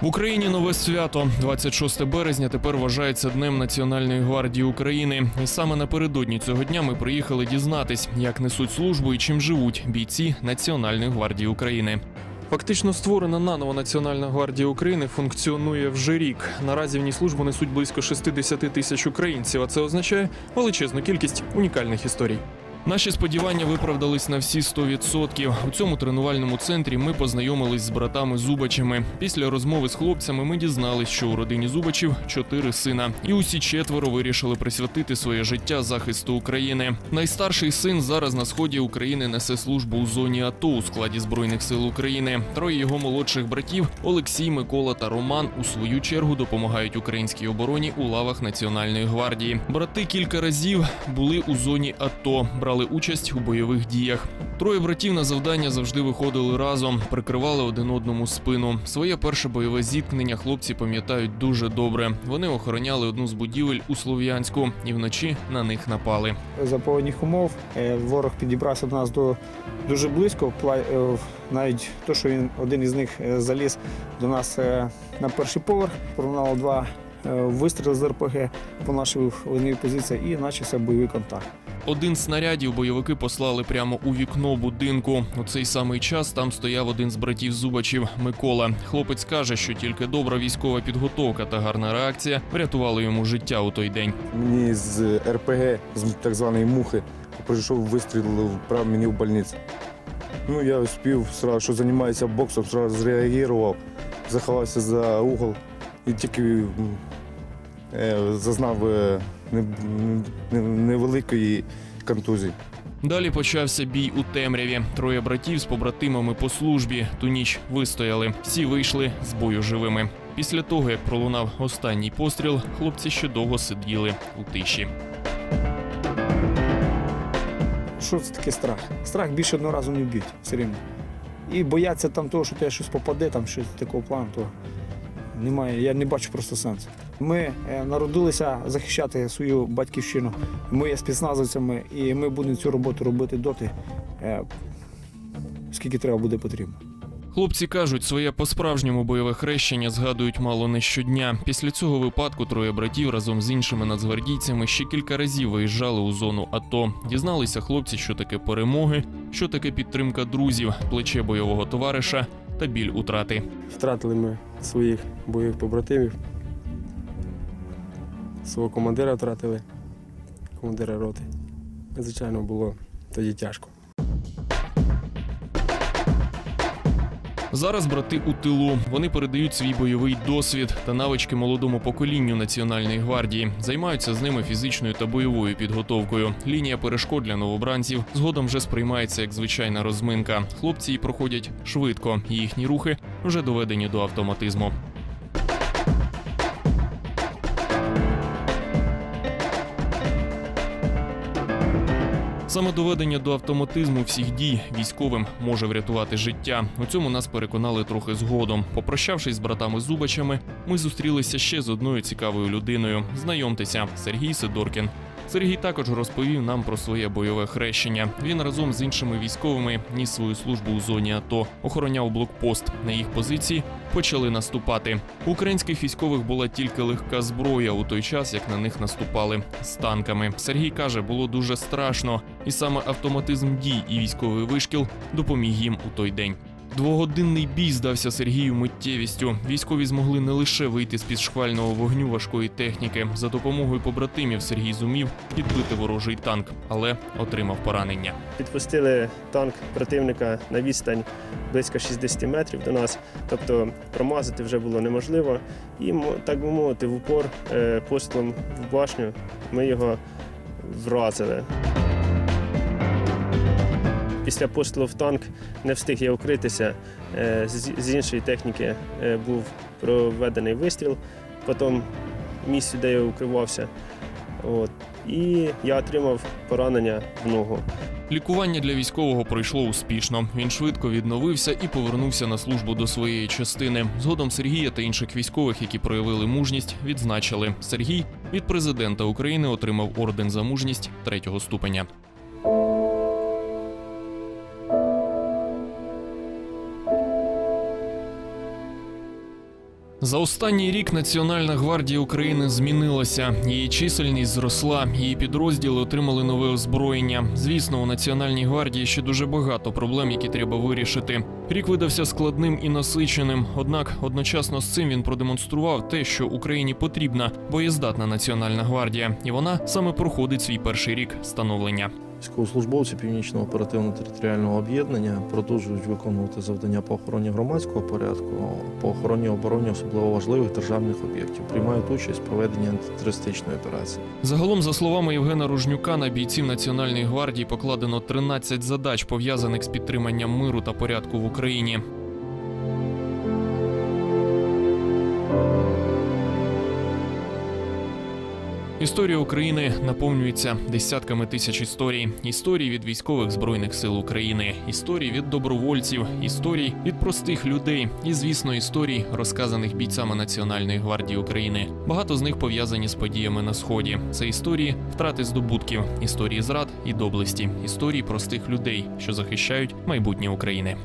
В Україні нове свято 26 березня тепер вважається днем Національної гвардії України. І саме напередодні цього дня ми приїхали дізнатись, як несуть службу і чим живуть бійці Національної гвардії України. Фактично створена наново Національна гвардія України функціонує вже рік. Наразі в ній службу несуть близько 60 тисяч українців. А це означає величезну кількість унікальних історій. Наші сподівання виправдались на всі 100%. У цьому тренувальному центрі ми познайомились з братами Зубачами. Після розмови з хлопцями ми дізнались, що у родині Зубачів чотири сина, і усі четверо вирішили присвятити своє життя захисту України. Найстарший син зараз на сході України несе службу у зоні АТО у складі збройних сил України. Троє його молодших братів Олексій, Микола та Роман у свою чергу допомагають українській обороні у лавах Національної гвардії. Брати кілька разів були у зоні АТО, брали участь у бойових діях. Троє братів на завдання завжди виходили разом, прикривали один одному спину. Своє перше бойове зіткнення хлопці пам'ятають дуже добре. Вони охороняли одну з будівель у Слов'янську і вночі на них напали. за погодних умов е, ворог підібрався до нас до дуже близько. Е, Навіть то, що він один із них е, заліз до нас на перший поверх, пролунало два вистріли з РПГ по нашій вогневій позиції і почався бойовий контакт. Один з снарядів бойовики послали прямо у вікно будинку. У цей самий час там стояв один з братів Зубачів Микола. Хлопець каже, що тільки добра військова підготовка та гарна реакція врятували йому життя у той день. Мені з РПГ, з так званої мухи, прийшов вистріл вправ мені в больницю. Ну, я сразу, що займаюся боксом, сразу зреагував, заховався за угол і тільки е, зазнав е, невеликої контузії. Далі почався бій у темряві. Троє братів з побратимами по службі ту ніч вистояли. Всі вийшли з бою живими. Після того, як пролунав останній постріл, хлопці ще довго сиділи у тиші. Що це таке страх? Страх більше одного разу не вб'ють все рівно. І бояться там того, що тебе щось попаде, там щось такого плану, то немає. Я не бачу просто сенсу. Ми е, народилися захищати свою батьківщину. Ми є спецназовцями, і ми будемо цю роботу робити доти, е, скільки треба буде потрібно. Хлопці кажуть, своє по-справжньому бойове хрещення згадують мало не щодня. Після цього випадку троє братів разом з іншими нацгвардійцями ще кілька разів виїжджали у зону АТО. Дізналися хлопці, що таке перемоги, що таке підтримка друзів, плече бойового товариша та біль утрати. Втратили ми своїх бойових побратимів. Свого командира втратили, командира роти. Звичайно, було тоді тяжко. Зараз брати у тилу. Вони передають свій бойовий досвід та навички молодому поколінню Національної гвардії, займаються з ними фізичною та бойовою підготовкою. Лінія перешкод для новобранців згодом вже сприймається як звичайна розминка. Хлопці її проходять швидко, і їхні рухи вже доведені до автоматизму. Саме доведення до автоматизму всіх дій військовим може врятувати життя. У цьому нас переконали трохи згодом. Попрощавшись з братами Зубачами, ми зустрілися ще з одною цікавою людиною. Знайомтеся, Сергій Сидоркін. Сергій також розповів нам про своє бойове хрещення. Він разом з іншими військовими ніс свою службу у зоні АТО, охороняв блокпост. На їх позиції почали наступати. У українських військових була тільки легка зброя у той час, як на них наступали з танками. Сергій каже, було дуже страшно, і саме автоматизм дій і військовий вишкіл допоміг їм у той день. Двогодинний бій здався Сергію миттєвістю. Військові змогли не лише вийти з під шквального вогню важкої техніки. За допомогою побратимів Сергій зумів підбити ворожий танк, але отримав поранення. Підпустили танк противника на відстань близько 60 метрів до нас, тобто промазати вже було неможливо. І, так би мовити, в упор е, пострілом в башню ми його вразили. Після пострілу в танк не встиг я укритися. Е, З іншої техніки е, був проведений вистріл, потім місці, де я укривався. От. І я отримав поранення в ногу. Лікування для військового пройшло успішно. Він швидко відновився і повернувся на службу до своєї частини. Згодом Сергія та інших військових, які проявили мужність, відзначили. Сергій від президента України отримав орден за мужність третього ступеня. За останній рік Національна гвардія України змінилася. Її чисельність зросла, її підрозділи отримали нове озброєння. Звісно, у Національній гвардії ще дуже багато проблем, які треба вирішити. Рік видався складним і насиченим. Однак одночасно з цим він продемонстрував те, що Україні потрібна боєздатна Національна гвардія, і вона саме проходить свій перший рік становлення. Військовослужбовці Північного оперативно-територіального об'єднання продовжують виконувати завдання по охороні громадського порядку, по охороні обороні особливо важливих державних об'єктів, приймають участь в проведенні антитерористичної операції. Загалом, за словами Євгена Ружнюка, на бійців Національної гвардії покладено 13 задач, пов'язаних з підтриманням миру та порядку в Україні. Історія України наповнюється десятками тисяч історій. Історій від військових збройних сил України, історій від добровольців, історій від простих людей і, звісно, історій, розказаних бійцями Національної гвардії України. Багато з них пов'язані з подіями на сході. Це історії втрати здобутків, історії зрад і доблесті, історії простих людей, що захищають майбутнє України.